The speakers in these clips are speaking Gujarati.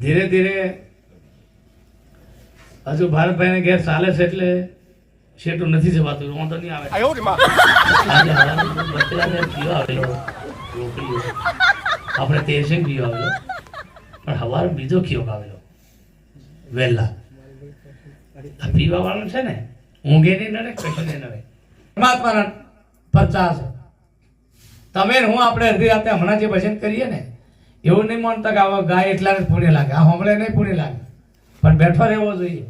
ધીરે ધીરે હજુ ભારતભાઈને ઘેર ચાલે છે એટલે શેઠું નથી જવાતું વાંધો નહીં આવે. આપણે તેરસિંગ પીવા આવેલો. પણ હવાર બીજો ખીયો આવેલો. વહેલા આ પીવા વાળો છે ને ઊંઘે નહીં નડે કશું નહીં નડે. પરમાત્માના પચાસ તમે હું આપણે અડધી રાતે હમણાં જે ભજન કરીએ ને એવું નહીં માનતા કે આવા ગાય એટલા જ પૂરી લાગે. આ હોમળે નહીં પૂરી લાગે. પણ બેઠો રહેવો જોઈએ.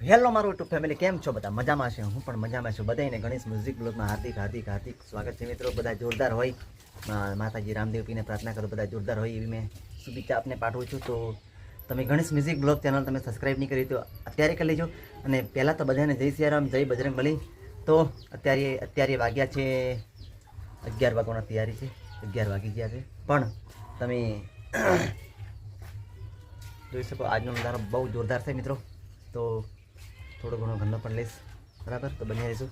હેલો, મારું યુટ્યુબ ફેમિલી કેમ છો બધા? મજામાં છે? હું પણ મજામાં છું. બધાને ગણેશ મ્યુઝિક બ્લોગમાં હાર્દિક હાર્દિક હાર્દિક સ્વાગત છે મિત્રો. બધા જોરદાર હોય. માતાજી રામદેવ પીને પ્રાર્થના કરો, બધા જોરદાર હોય એવી મેં શુભેચ્છા આપને પાઠવું છું. તો તમે ગણેશ મ્યુઝિક બ્લોગ ચેનલ તમે સબસ્ક્રાઈબ નહીં કરી તો અત્યારે કરી લેજો. અને પહેલાં તો બધાને જય સિયારામ જય બજરંગ બલી. તો અત્યારે અત્યારે વાગ્યા છે અગિયાર વાગ્યાની તૈયારી છે. અગિયાર વાગી ગયા છે. પણ તમે જોઈ શકો આજનો નજારો બહુ જોરદાર છે મિત્રો. તો થોડો ઘણો ઘરનો પણ લઈશ. બરાબર? તો બની રહીશું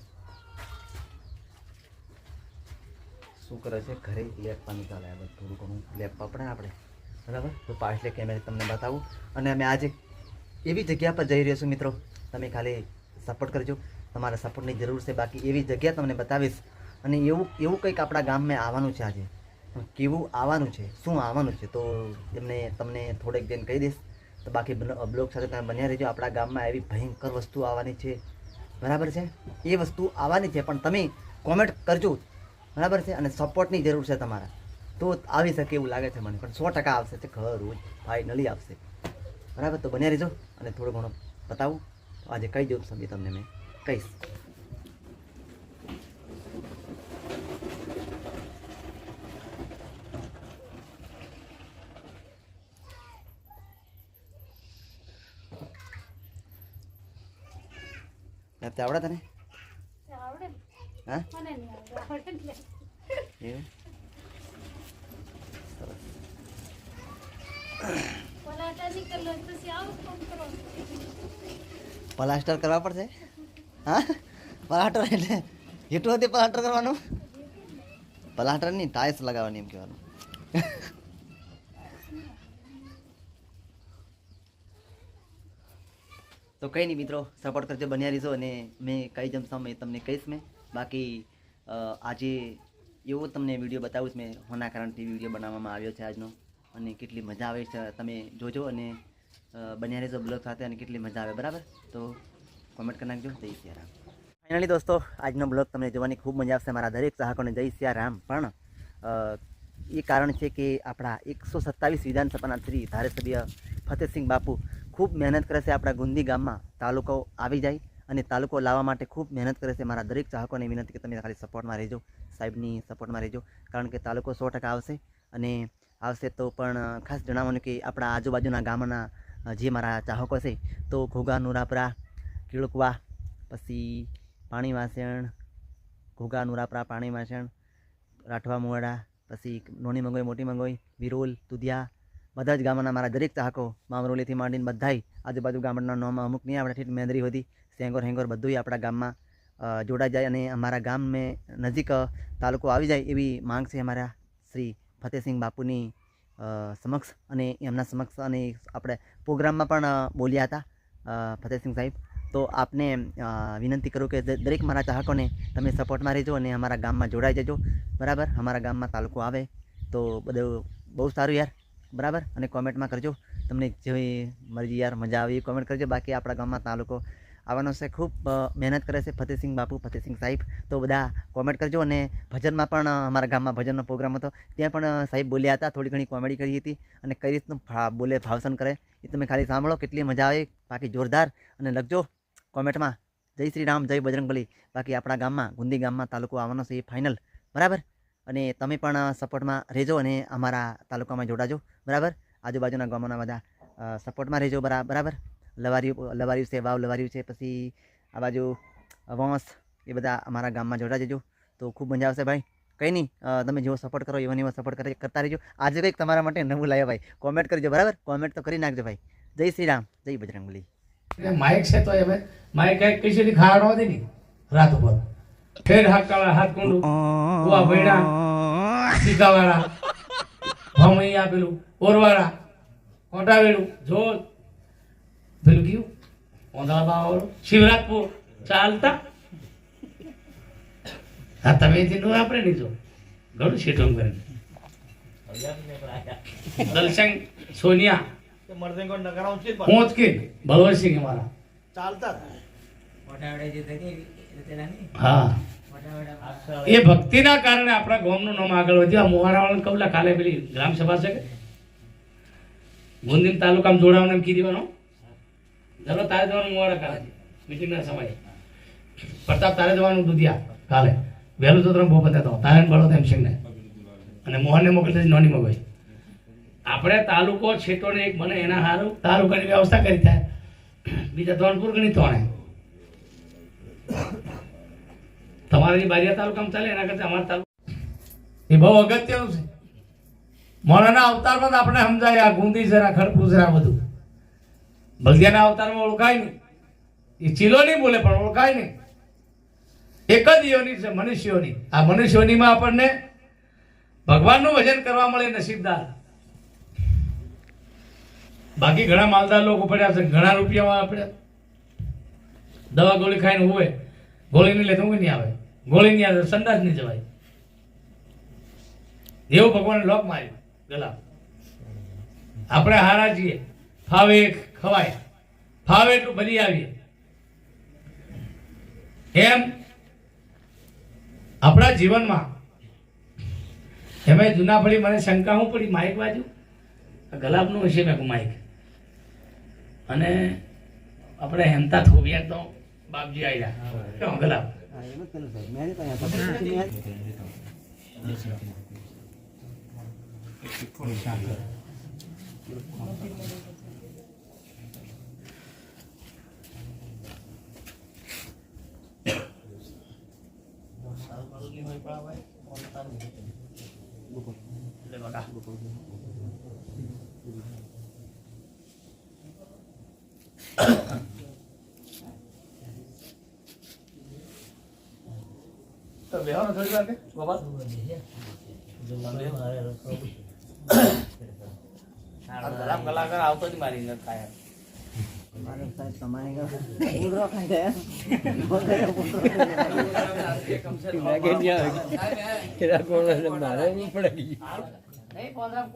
શું કરે છે? ઘરે ચાલે આ બધું થોડું ઘણું લેપવા પડે આપણે. બરાબર? તો પાછલે કેમેરે તમને બતાવું. અને અમે આજે એવી જગ્યા પર જઈ રહ્યો છું મિત્રો. તમે ખાલી સપોર્ટ કરજો. તમારા સપોર્ટની જરૂર છે. બાકી એવી જગ્યા તમને બતાવીશ. અને એવું એવું કંઈક આપણા ગામમાં આવવાનું છે આજે. કેવું આવવાનું છે? શું આવવાનું છે? તો એમને તમને થોડેક દિન કહી દઈશ. તો બાકી બ્લોગ સાથે તમે બન્યા રહેજો. આપણા ગામમાં એવી ભયંકર વસ્તુ આવવાની છે. બરાબર છે? એ વસ્તુ આવવાની છે. પણ તમે કોમેન્ટ કરજો. બરાબર છે? અને સપોર્ટની જરૂર છે તમારા. તો આવી શકે એવું લાગે છે મને. પણ સો ટકા આવશે છે ખરું ફાઇનલી આવશે બરાબર? તો બન્યા રહેજો અને થોડો ઘણો બતાવું તો આજે કહી દઉં સમજી તમને મેં. કહીશ. આવડે તને? આવડે હા? મને આવડે. એવું સરસ પલાટા નીકળ્યો હોય પછી આવું કામ કરો. પ્લાસ્ટર કરવા પડશે? હા? પ્લાસ્ટર એટલે જેટલું હતી પ્લાસ્ટર કરવાનું? પ્લાસ્ટર નહીં, ટાઇલ્સ લગાવવાની એમ કહેવાનું. તો કંઈ નહીં મિત્રો, સપોર્ટ કરજો, બન્યા રહીશો અને મેં કઈ જમશો મેં તમને કહીશ મેં. બાકી આજે એવો તમને વીડિયો બતાવું મેં, હોના કારણથી વીડિયો બનાવવામાં આવ્યો છે આજનો. અને કેટલી મજા આવે છે, તમે જોજો અને બન્યા રહેજો બ્લોગ સાથે અને કેટલી મજા આવે, બરાબર? તો કોમેન્ટ કરી નાખજો. જય સિયારામ. ફાઇનલી દોસ્તો, આજનો બ્લોગ તમને જોવાની ખૂબ મજા આવશે. મારા દરેક ચાહકોને જય સિયારામ. પણ એ કારણ છે કે આપણા એકસો સત્તાવીસ વિધાનસભાના શ્રી ધારાસભ્ય ફતેહસિંહ બાપુ ખૂબ મહેનત કરે છે આપણા ગુંદી ગામમાં તાલુકો આવી જાય અને તાલુકો લાવવા માટે ખૂબ મહેનત કરે છે. મારા દરેક ચાહકોને વિનંતી કે તમે ખાલી સપોર્ટમાં રહેજો, સાહેબની સપોર્ટમાં રહેજો. કારણ કે તાલુકો સો ટકા આવશે અને આવશે તો પણ ખાસ જણાવવાનું કે આપણા આજુબાજુના ગામના જે મારા ચાહકો છે, તો ઘોઘા, નુરાપરા, કીળકવા, પછી પાણી વાસણ, ઘોઘા, નુરાપરા, પાણી વાસણ, રાઠવા મુવાડા, પછી નોની મંગોઈ, મોટી મંગોઈ, વિરોલ તુધિયા બધા જ ગામના મારા દરેક ચાહકો મામરોલીથી માંડીને બધાય આજુબાજુ ગામના નોમાં અમુક નહીં આપણે ઠીક મેંદરી હતી, સેંગોર હેંગોર બધું આપણા ગામમાં જોડાઈ જાય અને અમારા ગામ મેં નજીક તાલુકો આવી જાય એવી માંગ છે અમારા શ્રી ફતેહસિંહ બાપુની સમક્ષ અને એમના સમક્ષ અને આપણે પ્રોગ્રામમાં પણ બોલ્યા હતા ફતેહસિંહ સાહેબ. તો આપને વિનંતી કરું કે દરેક મારા ચાહકોને તમે સપોર્ટમાં રહેજો અને અમારા ગામમાં જોડાઈ જજો. બરાબર? અમારા ગામમાં તાલુકો આવે તો બધું બહુ સારું યાર. બરાબર? અને કોમેન્ટમાં કરજો. તમને જેવી મરજી યાર, મજા આવી કોમેન્ટ કરજો. બાકી આપણા ગામમાં તાલુકો આવવાનો છે ખૂબ મહેનત કરે છે ફતેહસિંહ બાપુ, ફતેહસિંહ સાહેબ. તો બધા કોમેન્ટ કરજો અને ભજનમાં પણ અમારા ગામમાં ભજનનો પ્રોગ્રામ હતો. ત્યાં પણ સાહેબ બોલ્યા હતા, થોડી ઘણી કોમેડી કરી હતી અને કઈ રીતનું બોલે, ભાવસન કરે એ તમે ખાલી સાંભળો, કેટલી મજા આવે, બાકી જોરદાર અને લખજો કોમેન્ટમાં જય શ્રી રામ, જય બજરંગબલી. બાકી આપણા ગામમાં, ગુંદી ગામમાં તાલુકો આવવાનો છે એ ફાઇનલ બરાબર? અને તમે પણ સપોર્ટમાં રહેજો અને અમારા તાલુકામાં જોડાજો. બરાબર? આજુબાજુના ગામોના બધા સપોર્ટમાં રહેજો. બરાબર? લવારિયું લવારિયું છે, વાવ લવારિયું છે, પછી આ બાજુ વંશ એ બધા અમારા ગામમાં જોડા જજો. તો ખૂબ મજા આવશે ભાઈ. કંઈ નહીં તમે જેવો સપોર્ટ કરો, એવો એવો સપોર્ટ કરે, કરતા રહેજો. આજે કંઈક તમારા માટે નવું લાવ્યા ભાઈ. કોમેન્ટ કરજો, બરાબર? કોમેન્ટ તો કરી નાખજો ભાઈ. જય શ્રી રામ. જય બજરંગબલી. માઇક છે તો હવે માઇક કઈ કઈ સુધી ખાવાનો હતી ને? રાત ઉપર. ફેર હાથ કાળા, હાથ કુંડુ, કુવા ભૈણા ટીકાવાળા ભમૈયા પેલું, ઓરવાળા કોટાવેલું જોત પેલું કયું ઓંધળા બાવાળું શિવરાજપુર ચાલતા? હા તમે જેટલું આપણે નહીં જો. ઘણું શેઠું કરીને દલસંગ સોનિયા. પહોંચ કે બળવંતસિંહ અમારા. હા. એ ભક્તિના કારણે આપણા ગામનું નામ આગળ વધ્યું. આ મોવારાવાળાને કબલા કાલે પેલી ગ્રામ સભા છે કે? ગુંદીમ તાલુકામાં જોડાવાનું એમ કીધી ચાલો તારે જવાનું મોડે કાલે. મિટિંગના સમયે. પ્રતાપ તારે જવાનું દુધિયા કાલે. વહેલું તો તમે બહુ બધા તો. તારે બળો તેમ છે ને અને મોહનને મોકલી દેજે નોની મોકલી આપણે તાલુકો છેટોને એક બને એના હારું. તાલુકાની વ્યવસ્થા કરી થાય. બીજા ધોનપુર ગણી તોણે તમારી બારિયા તાલુકામાં ચાલે એના કરતા અમારા તાલુકા એ બહુ અગત્યનું છે. મોરાના અવતારમાં તો આપણે સમજાય આ ગુંદી જરા ખડપું જરા બધું. બલદિયાના અવતારમાં ઓળખાય નહીં. એ ચીલો નહીં બોલે, પણ ઓળખાય નહીં. એક જ યોની છે, મનુષ્યોની. આ મનુષ્યોનીમાં આપણને ભગવાનનું ભજન કરવા મળે નસીબદાર. બાકી ઘણા માલદાર લોકો પડ્યા છે, ઘણા રૂપિયામાં આપણે દવા ગોળી ખાઈને હોય ગોળી નહીં લે તો નહીં આવે. ગોળી નહીં આવે સંદાસ નહીં જવાય. એવું ભગવાન લોક માર્યું. ગલા આપણે હારા છીએ. ફાવે ખવાય. ફાવે એટલું ભરી આવીએ. એમ આપણા જીવનમાં એમાં જૂના ફળી મને શંકા હું પડી માઇક બાજુ ગલાબનું હશે મેં માઇક. અને આપણે હેમતા થોબિયા તો બાપજી આવ્યા ગલાબ તો બેહવાનો થોડી વાર કે આ ગલાબ કલાકાર આવતો જ મારી અંદર નહીં પોંદરા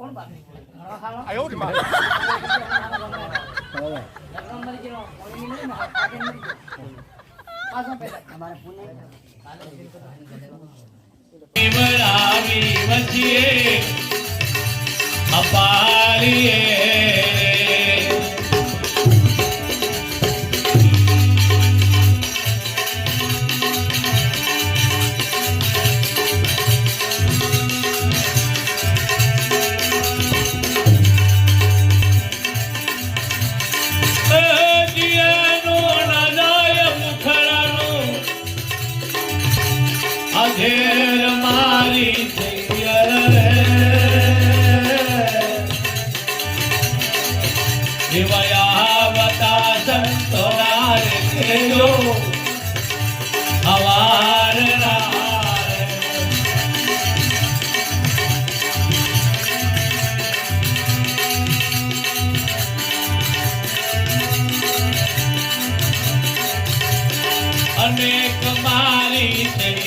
વિવરાવી વચ્ચે અપારીએ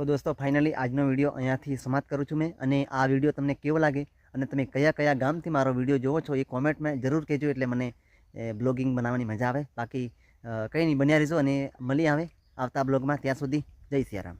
તો દોસ્તો ફાઇનલી આજનો વીડિયો અહીંયાથી સમાપ્ત કરું છું મેં અને આ વીડિયો તમને કેવો લાગે અને તમે કયા કયા ગામથી મારો વીડિયો જોવો છો એ કોમેન્ટમાં જરૂર કહેજો એટલે મને બ્લોગિંગ બનાવવાની મજા આવે. બાકી કંઈ નહીં, બન્યા રહીશું અને મળી આવે આવતા બ્લોગમાં ત્યાં સુધી જય સિયારામ.